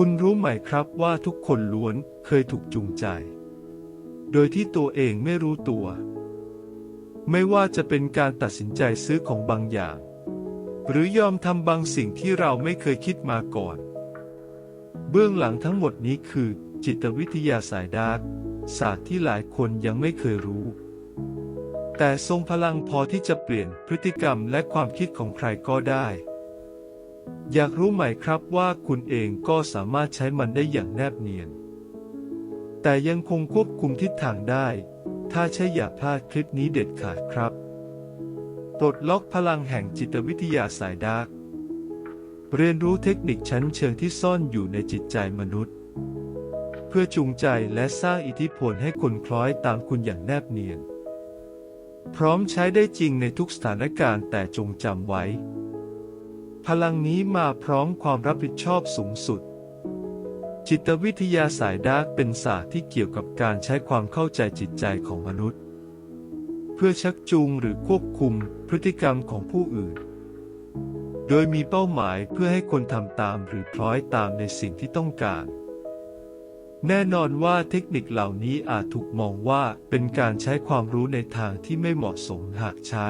คุณรู้ไหมครับว่าทุกคนล้วนเคยถูกจูงใจ โดยที่ตัวเองไม่รู้ตัว ไม่ว่าจะเป็นการตัดสินใจซื้อของบางอย่าง หรือยอมทำบางสิ่งที่เราไม่เคยคิดมาก่อน เบื้องหลังทั้งหมดนี้คือจิตวิทยาสายดาร์กศาสตร์ที่หลายคนยังไม่เคยรู้ แต่ทรงพลังพอที่จะเปลี่ยนพฤติกรรมและความคิดของใครก็ได้ อยากรู้ไหมครับว่าคุณเองก็สามารถใช้มันได้อย่างแนบเนียน แต่ยังคงควบคุมทิศทางได้ ถ้าใช่อย่าพลาดคลิปนี้เด็ดขาดครับปลดล็อกพลังแห่งจิตวิทยาสายดาร์กเรียนรู้เทคนิคชั้นเชิงที่ซ่อนอยู่ในจิตใจมนุษย์ เพื่อจูงใจและสร้างอิทธิพลให้คนคล้อยตามคุณอย่างแนบเนียน พร้อมใช้ได้จริงในทุกสถานการณ์แต่จงจำไว้ พลังนี้มาพร้อมความรับผิดชอบสูงสุด จิตวิทยาสายดาร์กเป็นศาสตร์ที่เกี่ยวกับการใช้ความเข้าใจจิตใจของมนุษย์ เพื่อชักจูงหรือควบคุมพฤติกรรมของผู้อื่น โดยมีเป้าหมายเพื่อให้คนทำตามหรือคล้อยตามในสิ่งที่ต้องการ แน่นอนว่าเทคนิคเหล่านี้อาจถูกมองว่าเป็นการใช้ความรู้ในทางที่ไม่เหมาะสมหากใช้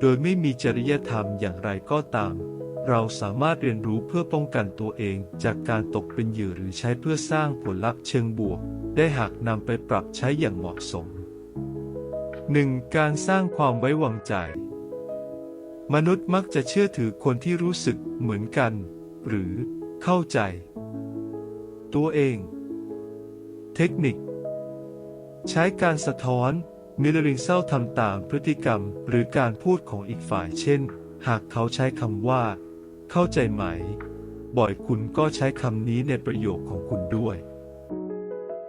โดยไม่มีจริยธรรมอย่างไรก็ตาม เราสามารถเรียนรู้เพื่อป้องกันตัวเอง จากการตกเป็นเหยื่อหรือใช้เพื่อสร้างผลลัพธ์เชิงบวก ได้หากนำไปปรับใช้อย่างเหมาะสม 1. การสร้างความไว้วางใจ มนุษย์มักจะเชื่อถือคนที่รู้สึกเหมือนกัน หรือเข้าใจ ตัวเอง เทคนิค ใช้การสะท้อน มิลริงเศร้าทำตามพฤติกรรมหรือการพูดของอีกฝ่ายเช่น หากเขาใช้คำว่า เข้าใจไหม บ่อยคุณก็ใช้คำนี้ในประโยคของคุณด้วย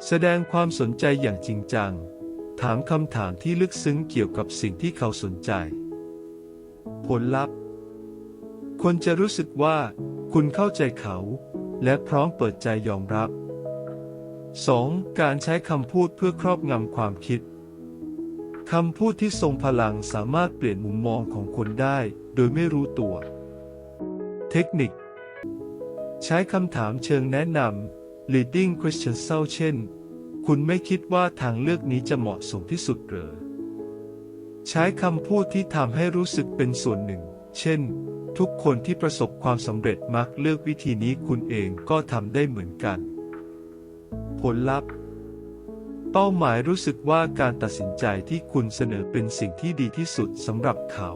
แสดงความสนใจอย่างจริงจัง ถามคำถามที่ลึกซึ้งเกี่ยวกับสิ่งที่เขาสนใจ ผลลัพธ์ คนจะรู้สึกว่า คุณเข้าใจเขา และพร้อมเปิดใจยอมรับ 2. การใช้คำพูดเพื่อครอบงำความคิด คำพูดที่ทรงพลังสามารถเปลี่ยนมุมมองของคนได้ โดยไม่รู้ตัว เทคนิค ใช้คำถามเชิงแนะนำ leading question เศร้าเช่น คุณไม่คิดว่าทางเลือกนี้จะเหมาะสมที่สุดหรือใช้คำพูดที่ทำให้รู้สึกเป็นส่วนหนึ่ง เช่น ทุกคนที่ประสบความสำเร็จมักเลือกวิธีนี้คุณเองก็ทำได้เหมือนกัน ผลลัพธ์ เป้าหมายรู้สึกว่าการตัดสินใจที่คุณเสนอเป็นสิ่งที่ดีที่สุดสำหรับเขา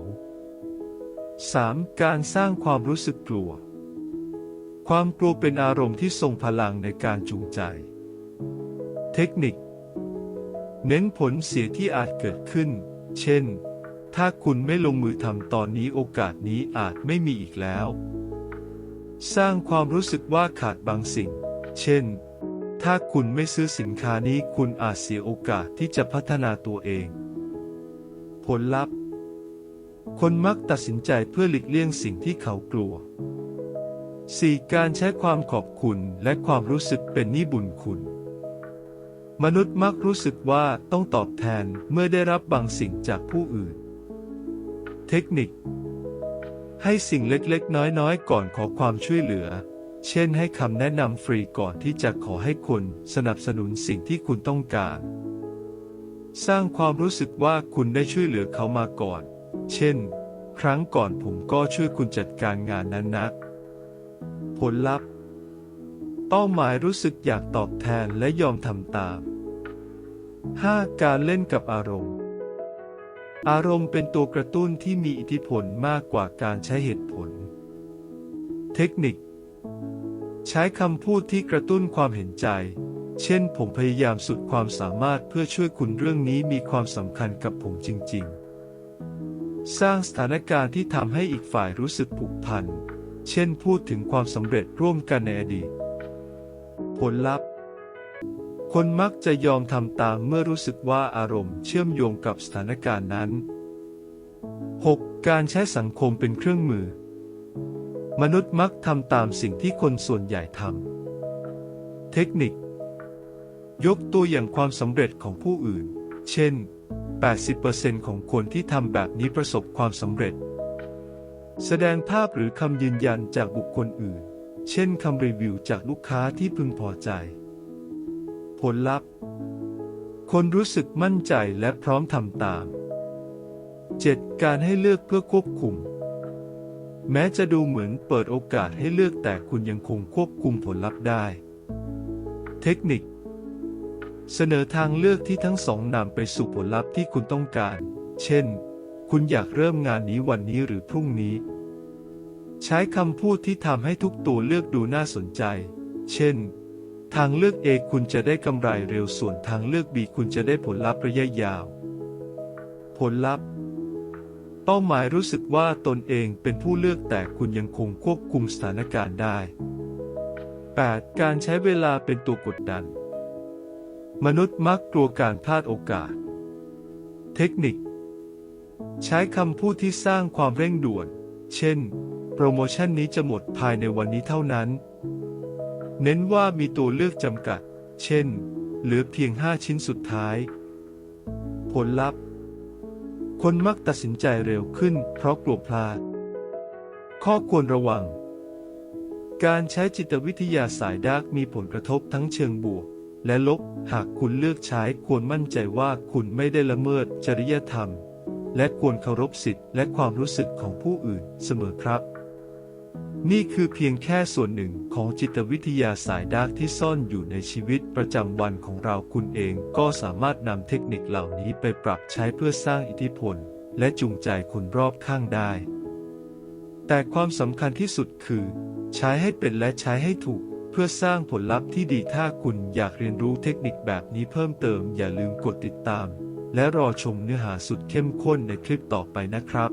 3. การสร้างความรู้สึกกลัว ความกลัวเป็นอารมณ์ที่ทรงพลังในการจูงใจ เทคนิค เน้นผลเสียที่อาจเกิดขึ้น เช่น ถ้าคุณไม่ลงมือทำตอนนี้โอกาสนี้อาจไม่มีอีกแล้ว สร้างความรู้สึกว่าขาดบางสิ่ง เช่น ถ้าคุณไม่ซื้อสินค้านี้คุณอาจเสียโอกาสที่จะพัฒนาตัวเอง ผลลัพธ์ คนมักตัดสินใจเพื่อหลีกเลี่ยงสิ่งที่เขากลัว 4. การใช้ความขอบคุณและความรู้สึกเป็นนิบุญคุณ มนุษย์มักรู้สึกว่าต้องตอบแทนเมื่อได้รับบางสิ่งจากผู้อื่น เทคนิค ให้สิ่งเล็กๆ น้อยๆ ก่อนขอความช่วยเหลือ เช่นให้คำแนะนำฟรีก่อนที่จะขอให้คนสนับสนุนสิ่งที่คุณต้องการ สร้างความรู้สึกว่าคุณได้ช่วยเหลือเขามาก่อน เช่น ครั้งก่อนผมก็ช่วยคุณจัดการงานนั้นนะผลลัพธ์ เป้าหมายรู้สึกอยากตอบแทนและยอมทำตาม 5. การเล่นกับอารมณ์ อารมณ์เป็นตัวกระตุ้นที่มีอิทธิพลมากกว่าการใช้เหตุผล เทคนิค ใช้คำพูดที่กระตุ้นความเห็นใจ เช่น ผมพยายามสุดความสามารถเพื่อช่วยคุณเรื่องนี้มีความสำคัญกับผมจริง ๆ สร้างสถานการณ์ที่ทำให้อีกฝ่ายรู้สึกผูกพัน เช่น พูดถึงความสำเร็จร่วมกันในอดีต ผลลัพธ์คนมักจะยอมทำตามเมื่อรู้สึกว่าอารมณ์เชื่อมโยงกับสถานการณ์นั้น 6. การใช้สังคมเป็นเครื่องมือ มนุษย์มักทำตามสิ่งที่คนส่วนใหญ่ทำ เทคนิค ยกตัวอย่างความสำเร็จของผู้อื่น เช่น 80%ของคนที่ทำแบบนี้ประสบความสำเร็จ แสดงภาพหรือคำยืนยันจากบุคคลอื่น เช่นคำรีวิวจากลูกค้าที่พึงพอใจ ผลลัพธ์ คนรู้สึกมั่นใจและพร้อมทำตาม 7. การให้เลือกเพื่อควบคุม แม้จะดูเหมือนเปิดโอกาสให้เลือกแต่คุณยังคงควบคุมผลลัพธ์ได้ เทคนิค เสนอทางเลือกที่ทั้งสองนำไปสู่ผลลัพธ์ที่คุณต้องการ เช่น คุณอยากเริ่มงานนี้วันนี้หรือพรุ่งนี้ ใช้คำพูดที่ทำให้ทุกตัวเลือกดูน่าสนใจ เช่น ทางเลือก A คุณจะได้กำไรเร็วส่วนทางเลือก B คุณจะได้ผลลัพธ์ระยะยาว ผลลัพธ์ เป้าหมายรู้สึกว่าตนเองเป็นผู้เลือกแต่คุณยังคงควบคุมสถานการณ์ได้ 8. การใช้เวลาเป็นตัวกดดัน มนุษย์มักกลัวการพลาดโอกาส เทคนิค ใช้คำพูดที่สร้างความเร่งด่วน เช่น โปรโมชั่นนี้จะหมดภายในวันนี้เท่านั้น เน้นว่ามีตัวเลือกจำกัด เช่น เหลือเพียง 5 ชิ้นสุดท้าย ผลลัพธ์ คนมักตัดสินใจเร็วขึ้นเพราะกลัวพลาด ข้อควรระวัง การใช้จิตวิทยาสายดาร์กมีผลกระทบทั้งเชิงบวก และลบ หากคุณเลือกใช้ควรมั่นใจว่าคุณไม่ได้ละเมิดจริยธรรม และควรเคารพสิทธิและความรู้สึกของผู้อื่นเสมอครับ นี่คือเพียงแค่ส่วนหนึ่งของจิตวิทยาสายดาร์กที่ซ่อนอยู่ในชีวิตประจำวันของเราคุณเองก็สามารถนำเทคนิคเหล่านี้ไปปรับใช้เพื่อสร้างอิทธิพล และจูงใจคนรอบข้างได้ แต่ความสำคัญที่สุดคือ ใช้ให้เป็นและใช้ให้ถูก เพื่อสร้างผลลัพธ์ที่ดีถ้าคุณอยากเรียนรู้เทคนิคแบบนี้เพิ่มเติมอย่าลืมกดติดตาม และรอชมเนื้อหาสุดเข้มข้นในคลิปต่อไปนะครับ